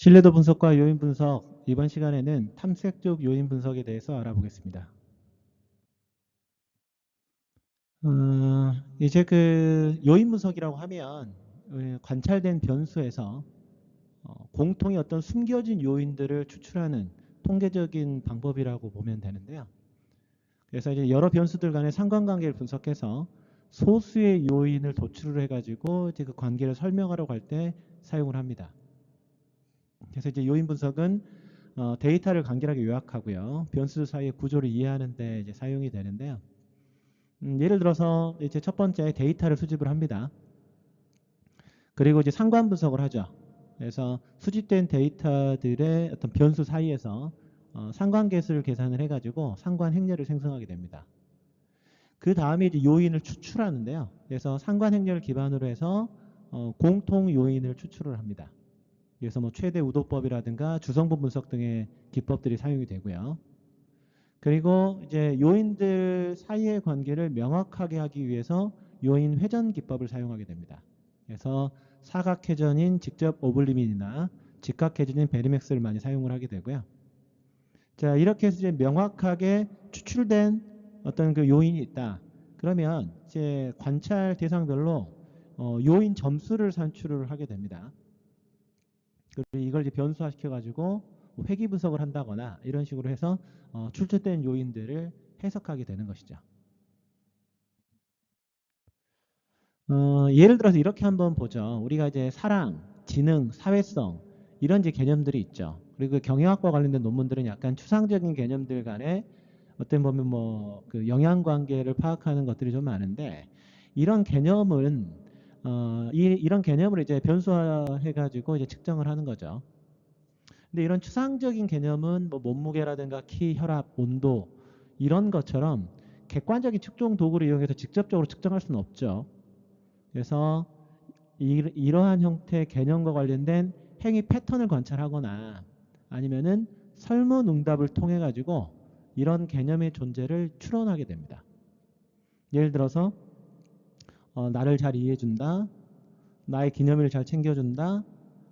신뢰도 분석과 요인 분석 이번 시간에는 탐색 적 요인 분석에 대해서 알아보겠습니다. 어, 이제 그 요인 분석이라고 하면 어, 관찰된 변수에서 어, 공통의 어떤 숨겨진 요인들을 추출하는 통계적인 방법이라고 보면 되는데요. 그래서 이제 여러 변수들 간의 상관관계를 분석해서 소수의 요인을 도출을 해가지고 이제 그 관계를 설명하려고 할 때 사용을 합니다. 그래서 이제 요인 분석은 어, 데이터를 간결하게 요약하고요. 변수 사이의 구조를 이해하는 데 이제 사용이 되는데요. 음, 예를 들어서 이제 첫 번째 데이터를 수집을 합니다. 그리고 이제 상관 분석을 하죠. 그래서 수집된 데이터들의 어떤 변수 사이에서 어, 상관계수를 계산을 해가지고 상관 행렬을 생성하게 됩니다. 그 다음에 이제 요인을 추출하는데요. 그래서 상관 행렬을 기반으로 해서 어, 공통 요인을 추출을 합니다. 그래서 뭐 최대 우도법이라든가 주성분 분석 등의 기법들이 사용이 되고요. 그리고 이제 요인들 사이의 관계를 명확하게 하기 위해서 요인 회전 기법을 사용하게 됩니다. 그래서 사각 회전인 직접 오블리민이나 직각 회전인 베리맥스를 많이 사용을 하게 되고요. 자 이렇게 해서 이제 명확하게 추출된 어떤 그 요인이 있다. 그러면 이제 관찰 대상별로 어, 요인 점수를 산출을 하게 됩니다. 그리고 이걸 이제 변수화 시켜 가지고 회귀 분석을 한다거나 이런 식으로 해서 어, 출처된 요인들을 해석하게 되는 것이죠. 어, 예를 들어서 이렇게 한번 보죠. 우리가 이제 사랑, 지능, 사회성 이런 이제 개념들이 있죠. 그리고 그 경영학과 관련된 논문들은 약간 추상적인 개념들 간에 어떤 보면 뭐 그 영향 관계를 파악하는 것들이 좀 많은데 이런 개념은 어, 이, 이런 개념을 이제 변수화해 가지고 이제 측정을 하는 거죠. 근데 이런 추상적인 개념은 뭐 몸무게라든가 키, 혈압, 온도 이런 것처럼 객관적인 측정 도구를 이용해서 직접적으로 측정할 수는 없죠. 그래서 이, 이러한 형태의 개념과 관련된 행위 패턴을 관찰하거나 아니면은 설문 응답을 통해 가지고 이런 개념의 존재를 추론하게 됩니다. 예를 들어서 어, 나를 잘 이해해준다, 나의 기념일을 잘 챙겨준다,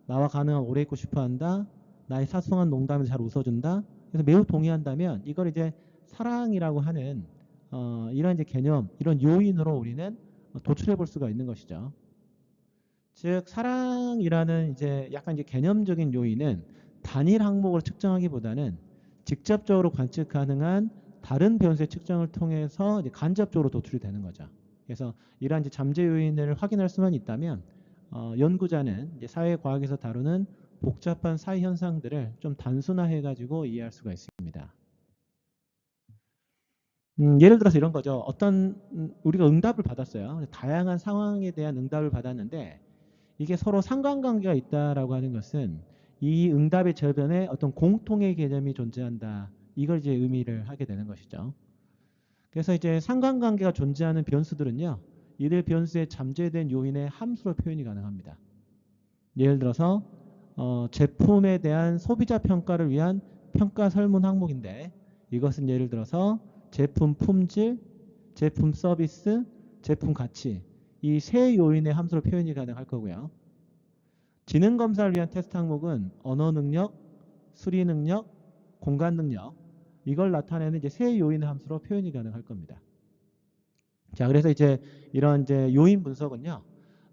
나와 가능한 오래 있고 싶어한다, 나의 사소한 농담을 잘 웃어준다. 그래서 매우 동의한다면 이걸 이제 사랑이라고 하는 어, 이런 이제 개념, 이런 요인으로 우리는 도출해 볼 수가 있는 것이죠. 즉 사랑이라는 이제 약간 이제 개념적인 요인은 단일 항목을 측정하기보다는 직접적으로 관측 가능한 다른 변수의 측정을 통해서 간접적으로 도출이 되는 거죠. 그래서 이러한 이제 잠재 요인을 확인할 수만 있다면 어, 연구자는 사회과학에서 다루는 복잡한 사회 현상들을 좀 단순화해 가지고 이해할 수가 있습니다. 음, 예를 들어서 이런 거죠. 어떤 음, 우리가 응답을 받았어요. 다양한 상황에 대한 응답을 받았는데 이게 서로 상관관계가 있다라고 하는 것은 이 응답의 저변에 어떤 공통의 개념이 존재한다. 이걸 이제 의미를 하게 되는 것이죠. 그래서 이제 상관관계가 존재하는 변수들은요. 이들 변수에 잠재된 요인의 함수로 표현이 가능합니다. 예를 들어서 어, 제품에 대한 소비자 평가를 위한 평가 설문 항목인데 이것은 예를 들어서 제품 품질, 제품 서비스, 제품 가치 이 세 요인의 함수로 표현이 가능할 거고요. 지능 검사를 위한 테스트 항목은 언어 능력, 수리 능력, 공간 능력 이걸 나타내는 이제 세 요인의 함수로 표현이 가능할 겁니다. 자, 그래서 이제 이런 이제 요인 분석은요.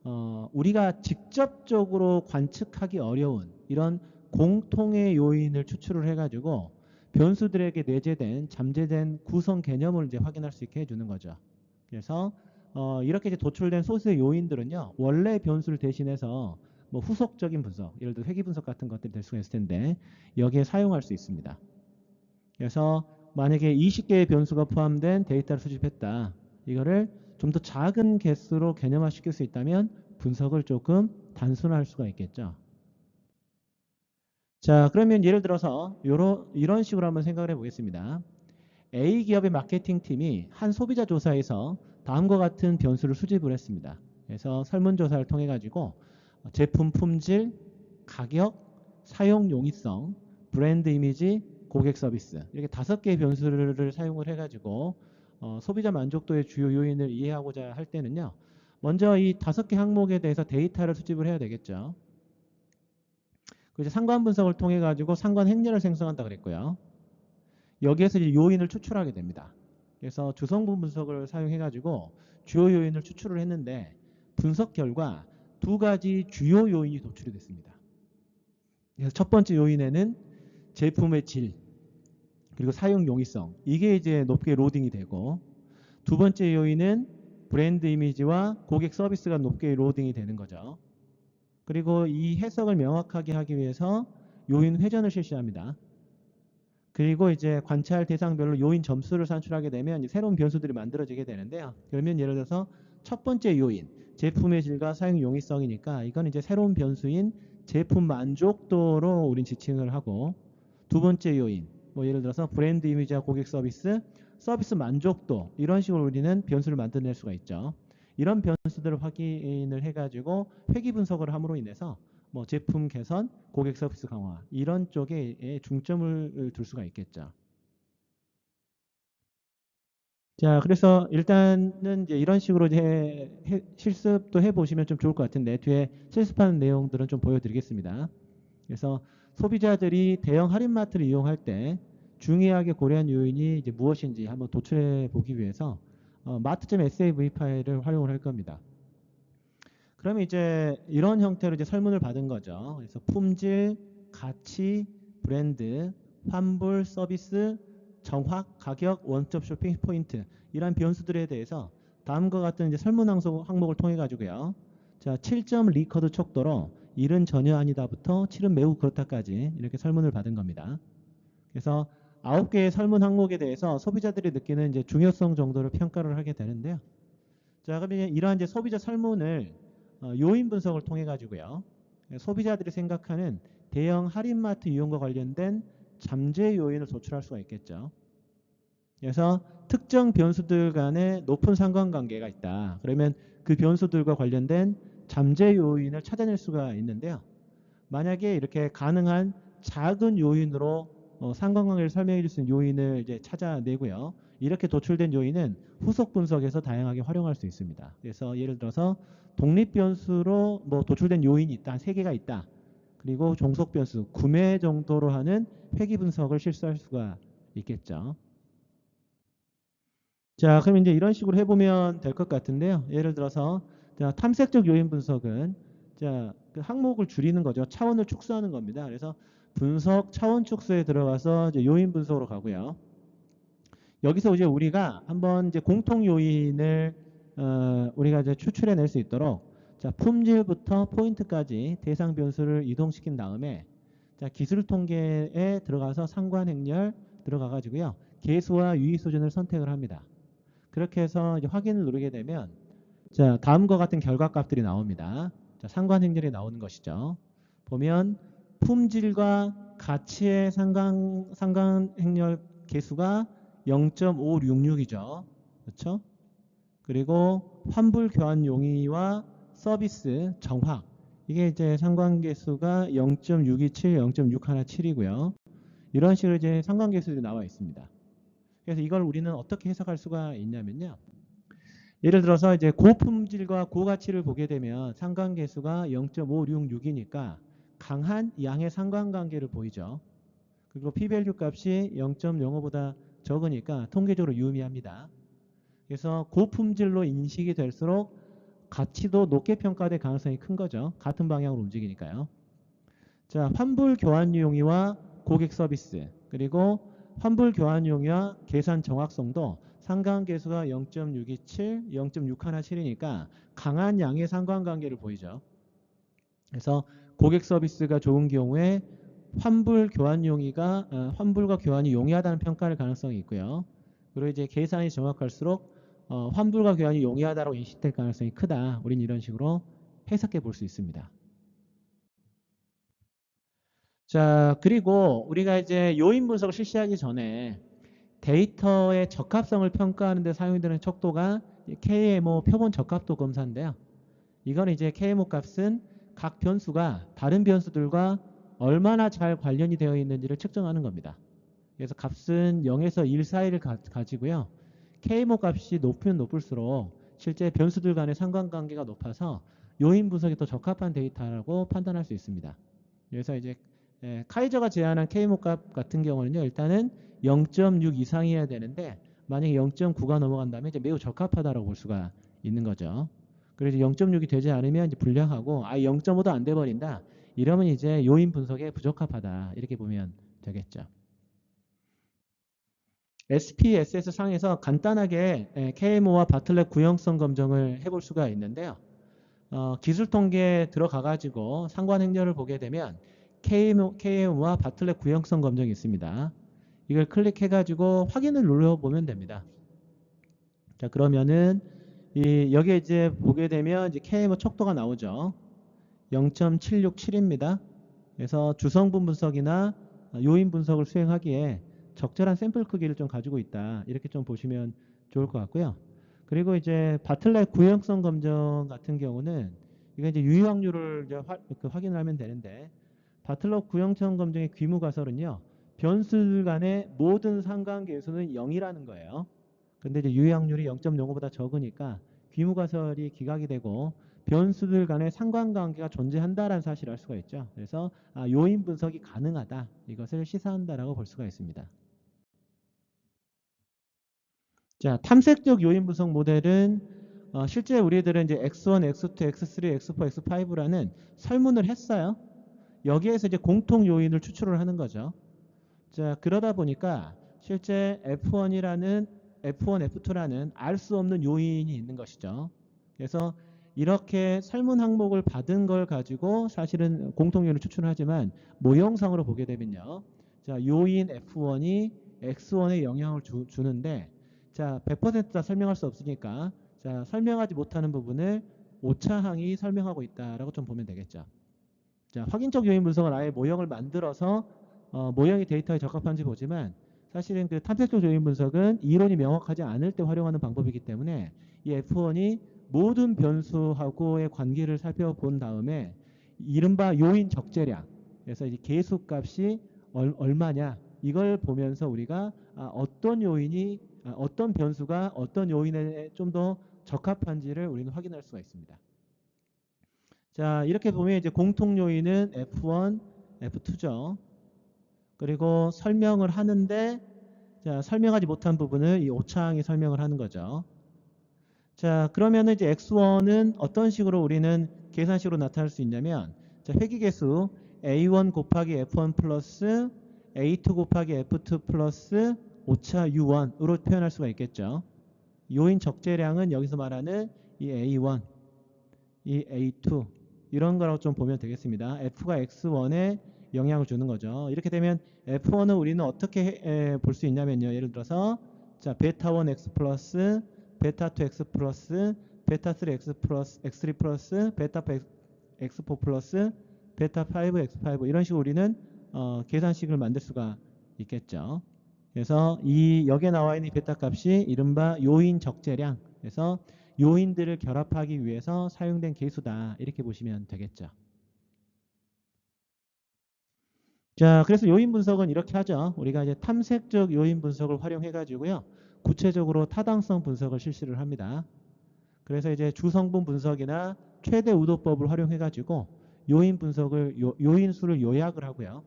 어, 우리가 직접적으로 관측하기 어려운 이런 공통의 요인을 추출을 해가지고 변수들에게 내재된 잠재된 구성 개념을 이제 확인할 수 있게 해주는 거죠. 그래서 어, 이렇게 이제 도출된 소수의 요인들은요 원래 변수를 대신해서 뭐 후속적인 분석, 예를 들어 회귀 분석 같은 것들이 될 수가 있을 텐데 여기에 사용할 수 있습니다. 그래서 만약에 20개의 변수가 포함된 데이터를 수집했다. 이거를 좀 더 작은 개수로 개념화 시킬 수 있다면 분석을 조금 단순화할 수가 있겠죠. 자, 그러면 예를 들어서 요런, 이런 식으로 한번 생각을 해보겠습니다. A 기업의 마케팅 팀이 한 소비자 조사에서 다음과 같은 변수를 수집을 했습니다. 그래서 설문조사를 통해 가지고 제품 품질, 가격, 사용 용이성, 브랜드 이미지, 고객 서비스 이렇게 다섯 개의 변수를 사용을 해가지고 어, 소비자 만족도의 주요 요인을 이해하고자 할 때는요. 먼저 이 다섯 개 항목에 대해서 데이터를 수집을 해야 되겠죠. 그 이제 상관 분석을 통해 가지고 상관 행렬을 생성한다 그랬고요. 여기에서 이제 요인을 추출하게 됩니다. 그래서 주성분 분석을 사용해 가지고 주요 요인을 추출을 했는데 분석 결과 두 가지 주요 요인이 도출이 됐습니다. 그래서 첫 번째 요인에는 제품의 질 그리고 사용 용이성 이게 이제 높게 로딩이 되고 두 번째 요인은 브랜드 이미지와 고객 서비스가 높게 로딩이 되는 거죠. 그리고 이 해석을 명확하게 하기 위해서 요인 회전을 실시합니다. 그리고 이제 관찰 대상별로 요인 점수를 산출하게 되면 새로운 변수들이 만들어지게 되는데요. 그러면 예를 들어서 첫 번째 요인 제품의 질과 사용 용이성이니까 이건 이제 새로운 변수인 제품 만족도로 우린 지칭을 하고 두 번째 요인 뭐 예를 들어서 브랜드 이미지와 고객 서비스 서비스 만족도 이런 식으로 우리는 변수를 만들어낼 수가 있죠. 이런 변수들을 확인을 해가지고 회귀 분석을 함으로 인해서 뭐 제품 개선, 고객 서비스 강화 이런 쪽에 중점을 둘 수가 있겠죠. 자, 그래서 일단은 이제 이런 식으로 이제 해- 실습도 해보시면 좀 좋을 것 같은데 뒤에 실습하는 내용들은 좀 보여드리겠습니다. 그래서 소비자들이 대형 할인마트를 이용할 때 중요하게 고려한 요인이 이제 무엇인지 한번 도출해 보기 위해서 어, 마트.sav 파일을 활용을 할 겁니다. 그러면 이제 이런 형태로 이제 설문을 받은 거죠. 그래서 품질, 가치, 브랜드, 환불, 서비스, 정확, 가격, 원스톱 쇼핑 포인트 이런 변수들에 대해서 다음과 같은 이제 설문 항목을 통해 가지고요. 자, 7점 리커드 척도로 1은 전혀 아니다부터 7은 매우 그렇다까지 이렇게 설문을 받은 겁니다. 그래서 9개의 설문 항목에 대해서 소비자들이 느끼는 이제 중요성 정도를 평가를 하게 되는데요. 자, 그러면 이러한 이제 소비자 설문을 어, 요인 분석을 통해 가지고요. 소비자들이 생각하는 대형 할인마트 이용과 관련된 잠재 요인을 도출할 수가 있겠죠. 그래서 특정 변수들 간에 높은 상관관계가 있다. 그러면 그 변수들과 관련된 잠재 요인을 찾아낼 수가 있는데요. 만약에 이렇게 가능한 작은 요인으로 어, 상관관계를 설명해 줄 수 있는 요인을 이제 찾아내고요. 이렇게 도출된 요인은 후속 분석에서 다양하게 활용할 수 있습니다. 그래서 예를 들어서 독립 변수로 뭐 도출된 요인이 있다. 한 3개가 있다. 그리고 종속 변수, 구매 정도로 하는 회귀 분석을 실수할 수가 있겠죠. 자, 그럼 이제 이런 식으로 해보면 될 것 같은데요. 예를 들어서 자, 탐색적 요인 분석은 자, 그 항목을 줄이는 거죠. 차원을 축소하는 겁니다. 그래서 분석 차원 축소에 들어가서 요인 분석으로 가고요. 여기서 이제 우리가 한번 이제 공통 요인을 어, 우리가 이제 추출해 낼 수 있도록 자, 품질부터 포인트까지 대상 변수를 이동시킨 다음에 자, 기술 통계에 들어가서 상관 행렬 들어가 가지고요. 개수와 유의 수준을 선택을 합니다. 그렇게 해서 확인을 누르게 되면 자, 다음과 같은 결과값들이 나옵니다. 자, 상관 행렬이 나오는 것이죠. 보면 품질과 가치의 상관 상관 행렬 개수가 0.566이죠. 그렇죠? 그리고 환불 교환 용의와 서비스 정확 이게 이제 상관계수가 0.627, 0.617이고요. 이런 식으로 이제 상관계수들이 나와 있습니다. 그래서 이걸 우리는 어떻게 해석할 수가 있냐면요. 예를 들어서 이제 고품질과 고가치를 보게 되면 상관계수가 0.566이니까 강한 양의 상관관계를 보이죠. 그리고 p-value 값이 0.05보다 적으니까 통계적으로 유의미합니다. 그래서 고품질로 인식이 될수록 가치도 높게 평가될 가능성이 큰 거죠. 같은 방향으로 움직이니까요. 자, 환불 교환 용의와 고객 서비스 그리고 환불 교환 용의와 계산 정확성도 상관계수가 0.627, 0.617이니까 강한 양의 상관관계를 보이죠. 그래서 고객 서비스가 좋은 경우에 환불 교환 용의가 어, 환불과 교환이 용이하다는 평가를 가능성이 있고요. 그리고 이제 계산이 정확할수록 어, 환불과 교환이 용이하다고 인식될 가능성이 크다. 우린 이런 식으로 해석해 볼 수 있습니다. 자, 그리고 우리가 이제 요인 분석을 실시하기 전에 데이터의 적합성을 평가하는 데 사용되는 척도가 KMO 표본 적합도 검사인데요. 이건 이제 KMO 값은 각 변수가 다른 변수들과 얼마나 잘 관련이 되어 있는지를 측정하는 겁니다. 그래서 값은 0에서 1 사이를 가, 가지고요. KMO 값이 높으면 높을수록 실제 변수들 간의 상관관계가 높아서 요인 분석에 더 적합한 데이터라고 판단할 수 있습니다. 그래서 이제 예, 카이저가 제안한 K모 값 같은 경우는요. 일단은 0.6 이상이어야 되는데 만약에 0.9가 넘어간다면 이제 매우 적합하다라고 볼 수가 있는 거죠. 그래서 0.6이 되지 않으면 이제 불량하고 아 0.5도 안 돼 버린다. 이러면 이제 요인 분석에 부적합하다. 이렇게 보면 되겠죠. SPSS 상에서 간단하게 예, KMO와 바틀렛 구형성 검정을 해볼 수가 있는데요. 어, 기술 통계 들어가 가지고 상관 행렬을 보게 되면 KM, KMO와 바틀렛 구형성 검정이 있습니다. 이걸 클릭해 가지고 확인을 눌러 보면 됩니다. 자 그러면은 이 여기에 이제 보게 되면 이제 KMO 척도가 나오죠. 0.767입니다. 그래서 주성분 분석이나 요인 분석을 수행하기에 적절한 샘플 크기를 좀 가지고 있다. 이렇게 좀 보시면 좋을 것 같고요. 그리고 이제 바틀렛 구형성 검정 같은 경우는 이거 이제 유효 확률을 이제 화, 그 확인을 하면 되는데 바틀렛 구형성 검정의 귀무 가설은요. 변수들 간의 모든 상관계수는 0이라는 거예요. 근데 이제 유효 확률이 0.05보다 적으니까 귀무 가설이 기각이 되고 변수들 간의 상관관계가 존재한다라는 사실을 알 수가 있죠. 그래서 아, 요인 분석이 가능하다. 이것을 시사한다라고 볼 수가 있습니다. 자, 탐색적 요인 분석 모델은 어, 실제 우리들은 이제 X1, X2, X3, X4, X5라는 설문을 했어요. 여기에서 이제 공통 요인을 추출을 하는 거죠. 자, 그러다 보니까 실제 F1이라는 F1, F2라는 알 수 없는 요인이 있는 것이죠. 그래서 이렇게 설문 항목을 받은 걸 가지고 사실은 공통 요인을 추출하지만 모형상으로 보게 되면요. 자, 요인 F1이 X1에 영향을 주, 주는데 자, 100%다 설명할 수 없으니까 자, 설명하지 못하는 부분을 오차항이 설명하고 있다라고 좀 보면 되겠죠. 자, 확인적 요인 분석을 아예 모형을 만들어서 어, 모형이 데이터에 적합한지 보지만 사실은 그 탐색적 요인 분석은 이론이 명확하지 않을 때 활용하는 방법이기 때문에 이 F1이 모든 변수하고의 관계를 살펴본 다음에 이른바 요인 적재량 그래서 이 계수값이 얼, 얼마냐 이걸 보면서 우리가 아, 어떤 요인이 아, 어떤 변수가 어떤 요인에 좀 더 적합한지를 우리는 확인할 수가 있습니다. 자 이렇게 보면 이제 공통 요인은 F1, F2죠. 그리고 설명을 하는데 자 설명하지 못한 부분을 이 오차항이 설명을 하는 거죠. 자 그러면 이제 x1은 어떤 식으로 우리는 계산식으로 나타낼 수 있냐면 자 회기계수 a1 곱하기 f1 플러스 a2 곱하기 f2 플러스 오차 u1으로 표현할 수가 있겠죠. 요인 적재량은 여기서 말하는 이 a1, 이 a2 이런 거라고 좀 보면 되겠습니다. f가 x1에 영향을 주는 거죠. 이렇게 되면 f1은 우리는 어떻게 볼 수 있냐면요. 예를 들어서 자 베타1 x 플러스 베타2 x 플러스 베타3 x 플러스 x3 플러스 베타4 x4 플러스 베타5 x5 이런 식으로 우리는 어, 계산식을 만들 수가 있겠죠. 그래서 이 여기에 나와 있는 베타 값이 이른바 요인 적재량 그래서 요인들을 결합하기 위해서 사용된 계수다 이렇게 보시면 되겠죠. 자, 그래서 요인 분석은 이렇게 하죠. 우리가 이제 탐색적 요인 분석을 활용해 가지고요. 구체적으로 타당성 분석을 실시를 합니다. 그래서 이제 주성분 분석이나 최대 우도법을 활용해 가지고 요인 분석을 요, 요인 수를 요약을 하고요.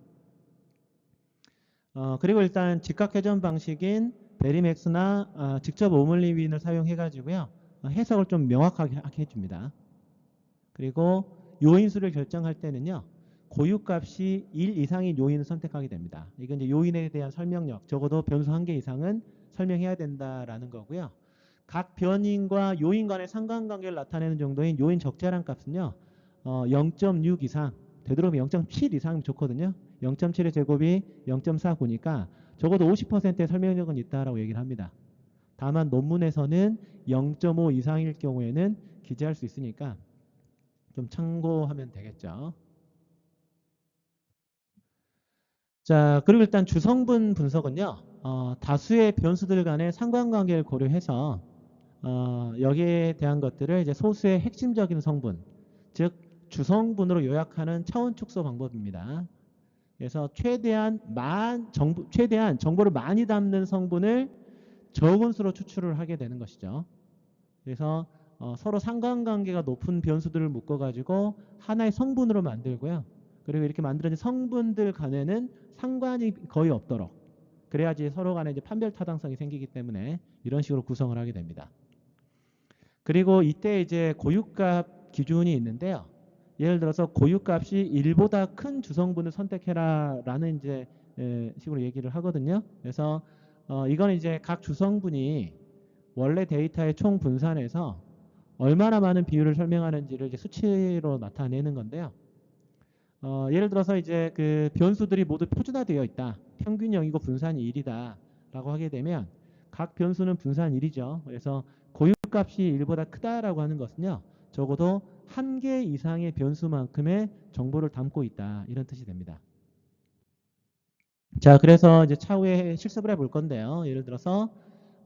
어, 그리고 일단 직각 회전 방식인 베리맥스나 어, 직접 오물리윈을 사용해 가지고요. 어, 해석을 좀 명확하게 해 줍니다. 그리고 요인수를 결정할 때는요. 고유값이 1 이상인 요인을 선택하게 됩니다. 이건 이제 요인에 대한 설명력, 적어도 변수 한 개 이상은 설명해야 된다라는 거고요. 각 변인과 요인 간의 상관관계를 나타내는 정도인 요인 적재량 값은요. 어, 0.6 이상, 되도록이면 0.7 이상이면 좋거든요. 0.7의 제곱이 0.49니까 적어도 50%의 설명력은 있다라고 얘기를 합니다. 다만 논문에서는 0.5 이상일 경우에는 기재할 수 있으니까 좀 참고하면 되겠죠. 자, 그리고 일단 주성분 분석은요. 어, 다수의 변수들 간의 상관관계를 고려해서 어, 여기에 대한 것들을 이제 소수의 핵심적인 성분, 즉 주성분으로 요약하는 차원 축소 방법입니다. 그래서 최대한 만 정보, 최대한 정보를 많이 담는 성분을 적은 수로 추출을 하게 되는 것이죠. 그래서 어, 서로 상관관계가 높은 변수들을 묶어가지고 하나의 성분으로 만들고요. 그리고 이렇게 만들어진 성분들 간에는 상관이 거의 없도록 그래야지 서로 간에 이제 판별 타당성이 생기기 때문에 이런 식으로 구성을 하게 됩니다. 그리고 이때 이제 고유값 기준이 있는데요. 예를 들어서 고유값이 1보다 큰 주성분을 선택해라 라는 이제 에, 식으로 얘기를 하거든요. 그래서 어, 이건 이제 각 주성분이 원래 데이터의 총 분산에서 얼마나 많은 비율을 설명하는지를 이제 수치로 나타내는 건데요. 어, 예를 들어서 이제 그 변수들이 모두 표준화되어 있다. 평균 0이고 분산이 1이다. 라고 하게 되면 각 변수는 분산 1이죠. 그래서 고유값이 1보다 크다라고 하는 것은요. 적어도 한 개 이상의 변수만큼의 정보를 담고 있다. 이런 뜻이 됩니다. 자, 그래서 이제 차후에 실습을 해 볼 건데요. 예를 들어서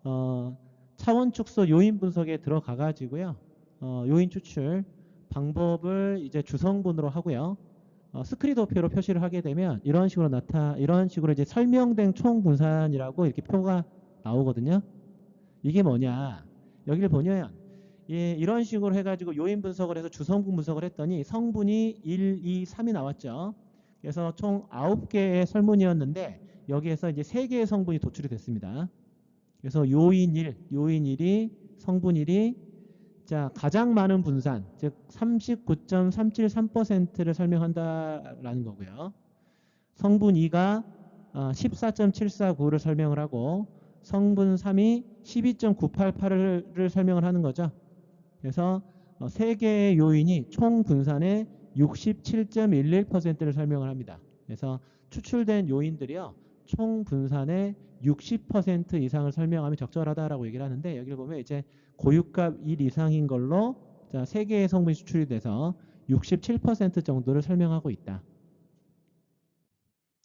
어, 차원 축소 요인 분석에 들어가 가지고요. 어, 요인 추출 방법을 이제 주성분으로 하고요. 어, 스크리도표로 표시를 하게 되면 이런 식으로 나타 이런 식으로 이제 설명된 총 분산이라고 이렇게 표가 나오거든요. 이게 뭐냐? 여기를 보면 예, 이런 식으로 해가지고 요인 분석을 해서 주성분 분석을 했더니 성분이 1, 2, 3이 나왔죠. 그래서 총 9개의 설문이었는데 여기에서 이제 3개의 성분이 도출이 됐습니다. 그래서 요인 1, 요인 1이 성분 1이 자 가장 많은 분산, 즉 39.373%를 설명한다라는 거고요. 성분 2가 14.749를 설명을 하고 성분 3이 12.988을 설명을 하는 거죠. 그래서 어, 세 개의 요인이 총 분산의 67.11%를 설명을 합니다. 그래서 추출된 요인들이요. 총 분산의 60% 이상을 설명하면 적절하다라고 얘기를 하는데 여기를 보면 이제 고유값 1 이상인 걸로 자, 세 개의 성분이 추출이 돼서 67% 정도를 설명하고 있다.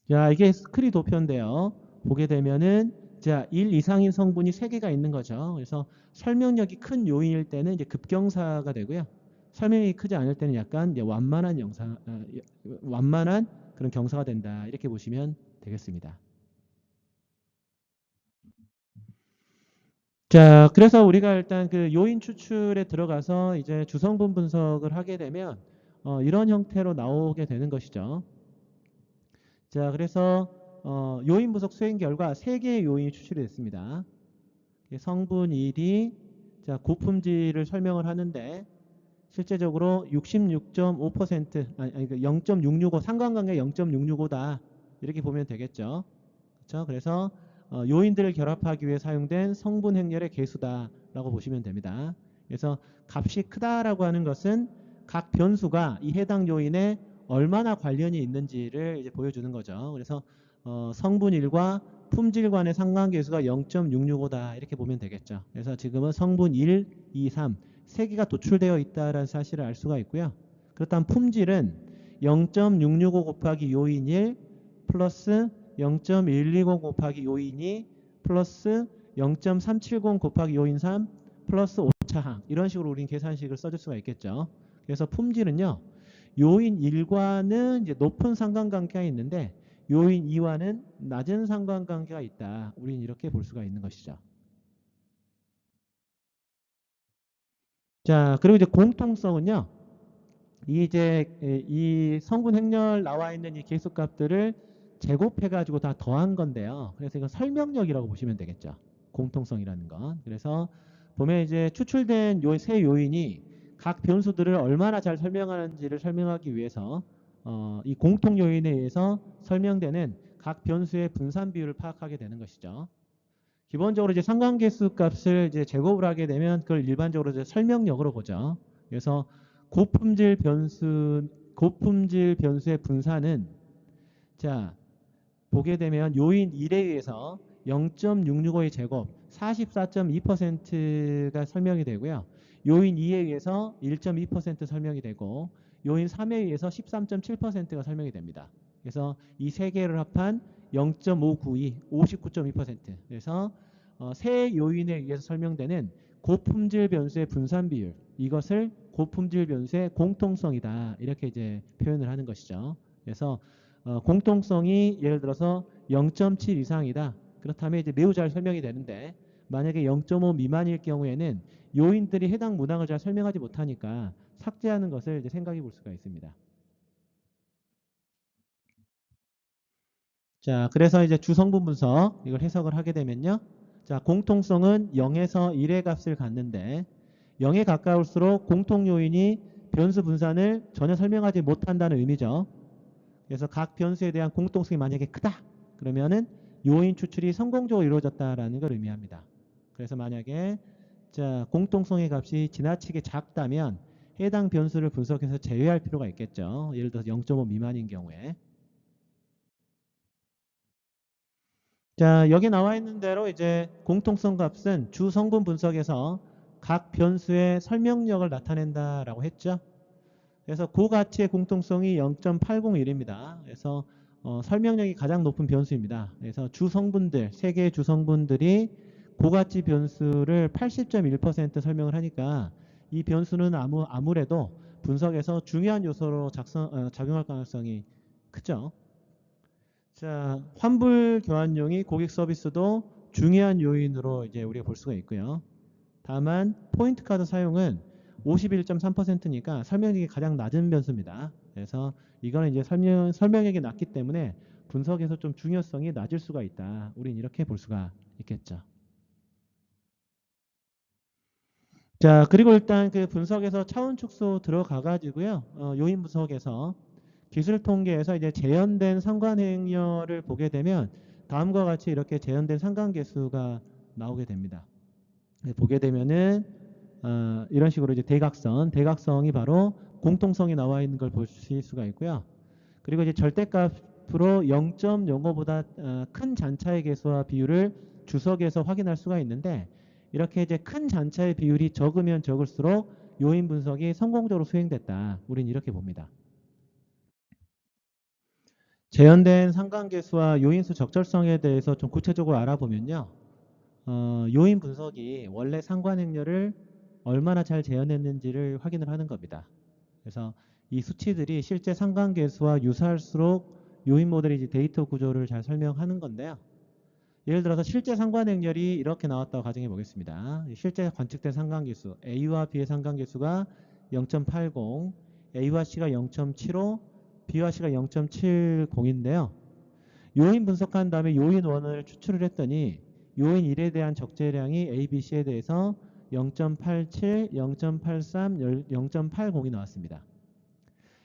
자, 이게 스크리 도표인데요. 보게 되면은 자, 1 이상인 성분이 3개가 있는 거죠. 그래서 설명력이 큰 요인일 때는 이제 급경사가 되고요. 설명이 크지 않을 때는 약간 완만한 영상, 어, 완만한 그런 경사가 된다. 이렇게 보시면 되겠습니다. 자, 그래서 우리가 일단 그 요인 추출에 들어가서 이제 주성분 분석을 하게 되면 어, 이런 형태로 나오게 되는 것이죠. 자, 그래서 어, 요인 분석 수행 결과 세 개의 요인이 추출이 됐습니다. 성분 1이 자, 고품질을 설명을 하는데 실제적으로 66.5% 아니, 아니 0.665 상관관계 0.665다 이렇게 보면 되겠죠. 그렇죠? 그래서 어, 요인들을 결합하기 위해 사용된 성분 행렬의 개수다라고 보시면 됩니다. 그래서 값이 크다라고 하는 것은 각 변수가 이 해당 요인에 얼마나 관련이 있는지를 이제 보여주는 거죠. 그래서 어, 성분 1과 품질 간의 상관계수가 0.665다 이렇게 보면 되겠죠. 그래서 지금은 성분 1, 2, 3 세 개가 도출되어 있다라는 사실을 알 수가 있고요. 그렇다면 품질은 0.665 곱하기 요인 1 플러스 0.120 곱하기 요인 2 플러스 0.370 곱하기 요인 3 플러스 오차항 이런 식으로 우리는 계산식을 써줄 수가 있겠죠. 그래서 품질은요. 요인 1과는 이제 높은 상관관계가 있는데 요인 2와는 낮은 상관관계가 있다. 우리는 이렇게 볼 수가 있는 것이죠. 자, 그리고 이제 공통성은요. 이 이제 이 성분 행렬 나와 있는 이 계수값들을 제곱해 가지고 다 더한 건데요. 그래서 이건 설명력이라고 보시면 되겠죠. 공통성이라는 건. 그래서 보면 이제 추출된 요 세 요인이 각 변수들을 얼마나 잘 설명하는지를 설명하기 위해서 어, 이 공통 요인에 의해서 설명되는 각 변수의 분산 비율을 파악하게 되는 것이죠. 기본적으로 이제 상관계수 값을 이제 제곱을 하게 되면 그걸 일반적으로 이제 설명력으로 보죠. 그래서 고품질 변수 고품질 변수의 분산은 자 보게 되면 요인 1에 의해서 0.665의 제곱 44.2%가 설명이 되고요. 요인 2에 의해서 1.2% 설명이 되고 요인 3에 의해서 13.7%가 설명이 됩니다. 그래서 이 세 개를 합한 0.592, 59.2%. 그래서 어, 세 요인에 의해서 설명되는 고품질 변수의 분산 비율 이것을 고품질 변수의 공통성이다 이렇게 이제 표현을 하는 것이죠. 그래서 어, 공통성이 예를 들어서 0.7 이상이다. 그렇다면 이제 매우 잘 설명이 되는데 만약에 0.5 미만일 경우에는 요인들이 해당 문항을 잘 설명하지 못하니까 삭제하는 것을 이제 생각해 볼 수가 있습니다. 자, 그래서 이제 주성분 분석 이걸 해석을 하게 되면요. 자, 공통성은 0에서 1의 값을 갖는데 0에 가까울수록 공통 요인이 변수 분산을 전혀 설명하지 못한다는 의미죠. 그래서 각 변수에 대한 공통성이 만약에 크다. 그러면은 요인 추출이 성공적으로 이루어졌다라는 걸 의미합니다. 그래서 만약에 자, 공통성의 값이 지나치게 작다면 해당 변수를 분석해서 제외할 필요가 있겠죠. 예를 들어서 0.5 미만인 경우에. 자, 여기 나와 있는 대로 이제 공통성 값은 주 성분 분석에서 각 변수의 설명력을 나타낸다라고 했죠. 그래서 그 가치의 공통성이 0.801입니다. 그래서 어, 설명력이 가장 높은 변수입니다. 그래서 주 성분들, 세 개의 주 성분들이 고가치 변수를 80.1% 설명을 하니까 이 변수는 아무, 아무래도 분석에서 중요한 요소로 작성, 어, 작용할 가능성이 크죠. 자, 환불 교환용이 고객 서비스도 중요한 요인으로 이제 우리가 볼 수가 있고요. 다만 포인트 카드 사용은 51.3%니까 설명력이 가장 낮은 변수입니다. 그래서 이거는 이제 설명, 설명력이 낮기 때문에 분석에서 좀 중요성이 낮을 수가 있다. 우린 이렇게 볼 수가 있겠죠. 자, 그리고 일단 그 분석에서 차원 축소 들어가 가지고요. 어, 요인 분석에서 기술 통계에서 이제 재현된 상관 행렬을 보게 되면 다음과 같이 이렇게 재현된 상관 계수가 나오게 됩니다. 네, 보게 되면은 어, 이런 식으로 이제 대각선, 대각성이 바로 공통성이 나와 있는 걸 보실 수가 있고요. 그리고 이제 절대값으로 0.05보다 어, 큰 잔차의 개수와 비율을 주석에서 확인할 수가 있는데 이렇게 이제 큰 잔차의 비율이 적으면 적을수록 요인 분석이 성공적으로 수행됐다. 우린 이렇게 봅니다. 재현된 상관계수와 요인수 적절성에 대해서 좀 구체적으로 알아보면요. 어, 요인 분석이 원래 상관행렬을 얼마나 잘 재현했는지를 확인을 하는 겁니다. 그래서 이 수치들이 실제 상관계수와 유사할수록 요인 모델이 데이터 구조를 잘 설명하는 건데요. 예를 들어서 실제 상관행렬이 이렇게 나왔다고 가정해 보겠습니다. 실제 관측된 상관계수 A와 B의 상관계수가 0.80, A와 C가 0.75, B와 C가 0.70인데요. 요인 분석한 다음에 요인 1을 추출을 했더니 요인 1에 대한 적재량이 A, B, C에 대해서 0.87, 0.83, 0.80이 나왔습니다.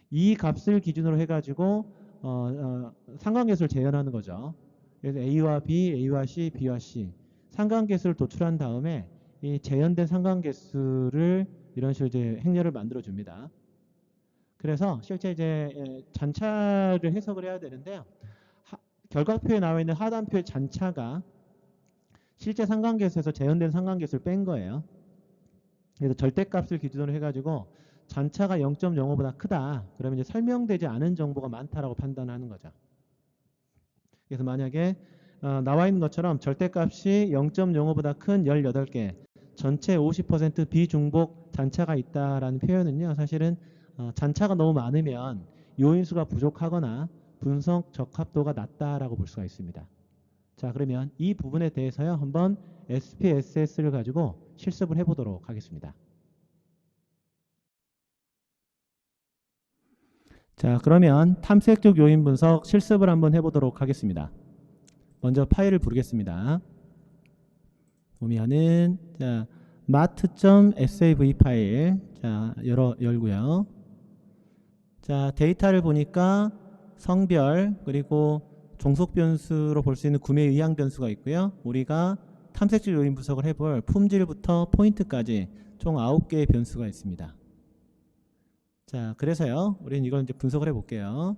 이 값을 기준으로 해가지고 어, 어, 상관계수를 재현하는 거죠. 그래서 A와 B, A와 C, B와 C 상관계수를 도출한 다음에 이 재현된 상관계수를 이런 식으로 이제 행렬을 만들어 줍니다. 그래서 실제 이제 잔차를 해석을 해야 되는데요. 하, 결과표에 나와 있는 하단표의 잔차가 실제 상관계수에서 재현된 상관계수를 뺀 거예요. 그래서 절대값을 기준으로 해가지고 잔차가 0.05보다 크다. 그러면 이제 설명되지 않은 정보가 많다라고 판단하는 거죠. 그래서 만약에 어, 나와 있는 것처럼 절대값이 0.05보다 큰 18개, 전체 50% 비중복 잔차가 있다라는 표현은요. 사실은 어, 잔차가 너무 많으면 요인수가 부족하거나 분석 적합도가 낮다라고 볼 수가 있습니다. 자, 그러면 이 부분에 대해서요. 한번 SPSS를 가지고 실습을 해보도록 하겠습니다. 자, 그러면 탐색적 요인 분석 실습을 한번 해보도록 하겠습니다. 먼저 파일을 부르겠습니다. 보면은 자, mat.sav 파일 자, 열어 열고요. 자, 데이터를 보니까 성별 그리고 종속 변수로 볼 수 있는 구매 의향 변수가 있고요. 우리가 탐색적 요인 분석을 해볼 품질부터 포인트까지 총 9개의 변수가 있습니다. 자, 그래서요. 우리는 이걸 이제 분석을 해 볼게요.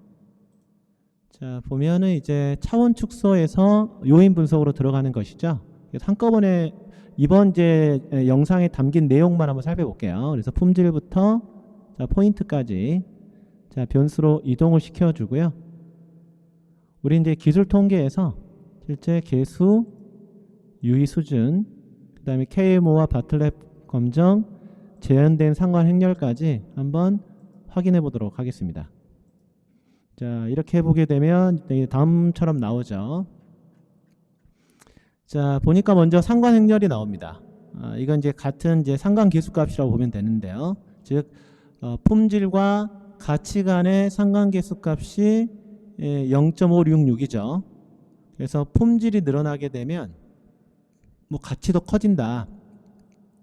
자, 보면은 이제 차원 축소에서 요인 분석으로 들어가는 것이죠. 한꺼번에 이번 이제 영상에 담긴 내용만 한번 살펴볼게요. 그래서 품질부터 자, 포인트까지 자, 변수로 이동을 시켜 주고요. 우리 이제 기술 통계에서 실제 개수, 유의 수준, 그 다음에 KMO와 바틀랩 검정, 재현된 상관 행렬까지 한번 확인해 보도록 하겠습니다. 자, 이렇게 해보게 되면 다음처럼 나오죠. 자, 보니까 먼저 상관 행렬이 나옵니다. 아, 이건 이제 같은 이제 상관 계수값이라고 보면 되는데요. 즉, 어, 품질과 가치 간의 상관 계수값이 0.566이죠. 그래서 품질이 늘어나게 되면 뭐 가치도 커진다.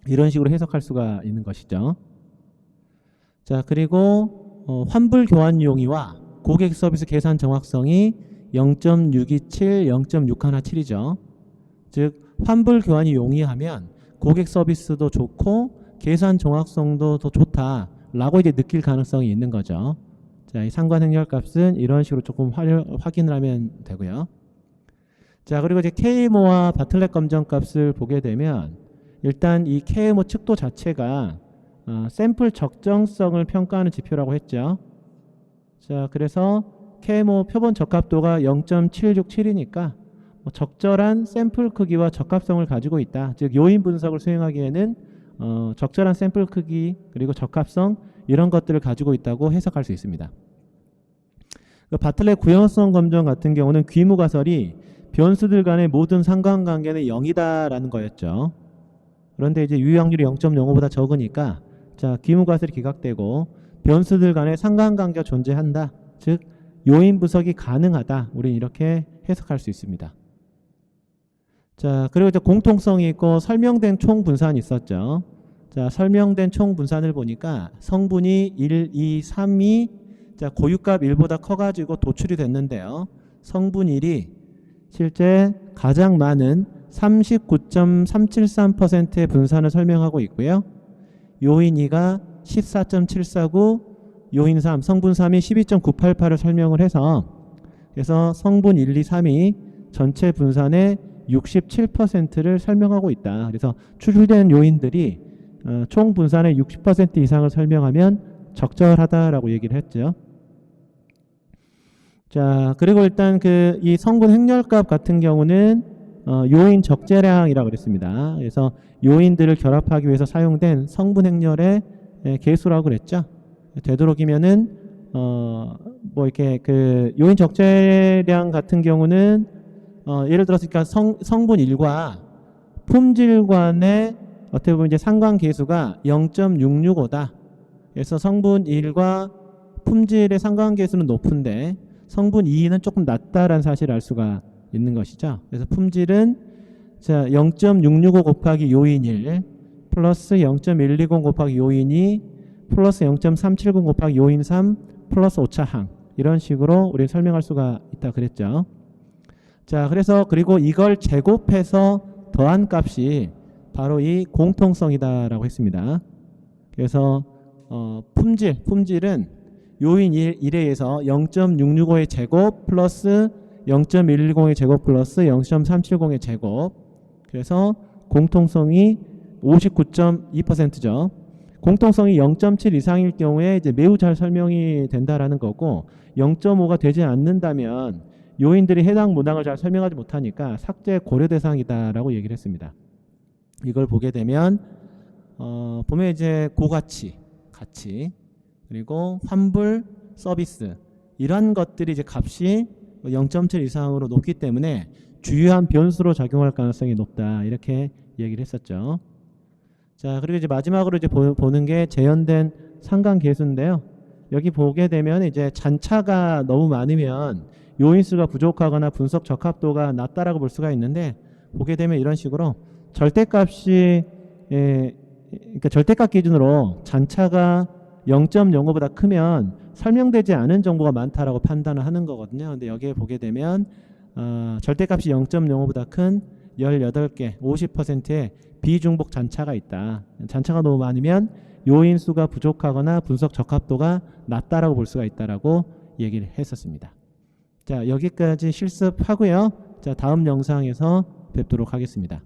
이런 식으로 해석할 수가 있는 것이죠. 자, 그리고 어, 환불 교환 용이와 고객 서비스 계산 정확성이 0.627, 0.617이죠. 즉 환불 교환이 용이하면 고객 서비스도 좋고 계산 정확성도 더 좋다라고 이제 느낄 가능성이 있는 거죠. 자, 이 상관 행렬 값은 이런 식으로 조금 활, 확인을 하면 되고요. 자, 그리고 이제 KMO와 바틀렛 검정 값을 보게 되면 일단 이 KMO 측도 자체가 어, 샘플 적정성을 평가하는 지표라고 했죠. 자, 그래서 KMO 표본 적합도가 0.767이니까 뭐 적절한 샘플 크기와 적합성을 가지고 있다. 즉 요인 분석을 수행하기에는 어, 적절한 샘플 크기 그리고 적합성 이런 것들을 가지고 있다고 해석할 수 있습니다. 그 바틀렛 구형성 검정 같은 경우는 귀무 가설이 변수들 간의 모든 상관관계는 0이다라는 거였죠. 그런데 이제 유효 확률이 0.05보다 적으니까 자 귀무 가설이 기각되고 변수들 간의 상관관계가 존재한다. 즉 요인 분석이 가능하다. 우리는 이렇게 해석할 수 있습니다. 자, 그리고 이제 공통성이 있고 설명된 총 분산이 있었죠. 자, 설명된 총 분산을 보니까 성분이 1, 2, 3이 자, 고유값 1보다 커가지고 도출이 됐는데요. 성분 1이 실제 가장 많은 39.373%의 분산을 설명하고 있고요. 요인 2가 14.749, 요인 3, 성분 3이 12.988을 설명을 해서 그래서 성분 1, 2, 3이 전체 분산의 67%를 설명하고 있다. 그래서 추출된 요인들이 어, 총 분산의 60% 이상을 설명하면 적절하다라고 얘기를 했죠. 자, 그리고 일단 그 이 성분 행렬값 같은 경우는 어, 요인 적재량이라고 그랬습니다. 그래서 요인들을 결합하기 위해서 사용된 성분 행렬의 예, 개수라고 그랬죠. 되도록이면은 어, 뭐 이렇게 그 요인 적재량 같은 경우는 어, 예를 들어서 그러니까 성, 성분 1과 품질 간의 어떻게 보면 이제 상관 계수가 0.665다. 그래서 성분 1과 품질의 상관 계수는 높은데 성분 2는 조금 낮다라는 사실을 알 수가 있는 것이죠. 그래서 품질은 자, 0.665 곱하기 요인 1 플러스 0.120 곱하기 요인 2 플러스 0.370 곱하기 요인 3 플러스 오차항 이런 식으로 우리 설명할 수가 있다 그랬죠. 자, 그래서 그리고 이걸 제곱해서 더한 값이 바로 이 공통성이다라고 했습니다. 그래서 어, 품질, 품질은 요인 1, 1에 의해서 0.665의 제곱 플러스 0.110의 제곱 플러스 0.370의 제곱 그래서 공통성이 59.2%죠. 공통성이 0.7 이상일 경우에 이제 매우 잘 설명이 된다라는 거고 0.5가 되지 않는다면 요인들이 해당 문항을 잘 설명하지 못하니까 삭제 고려 대상이다라고 얘기를 했습니다. 이걸 보게 되면 어, 보면 이제 고가치, 가치 그리고 환불, 서비스 이런 것들이 이제 값이 0.7 이상으로 높기 때문에 주요한 변수로 작용할 가능성이 높다 이렇게 얘기를 했었죠. 자 그리고 이제 마지막으로 이제 보, 보는 게 재현된 상관 계수인데요. 여기 보게 되면 이제 잔차가 너무 많으면 요인수가 부족하거나 분석 적합도가 낮다라고 볼 수가 있는데 보게 되면 이런 식으로 절대값이 예, 그러니까 절대값 기준으로 잔차가 0.05보다 크면 설명되지 않은 정보가 많다라고 판단을 하는 거거든요. 근데 여기에 보게 되면 어, 절대값이 0.05보다 큰 18개, 50%의 비중복 잔차가 있다. 잔차가 너무 많으면 요인 수가 부족하거나 분석 적합도가 낮다라고 볼 수가 있다라고 얘기를 했었습니다. 자, 여기까지 실습하고요. 자, 다음 영상에서 뵙도록 하겠습니다.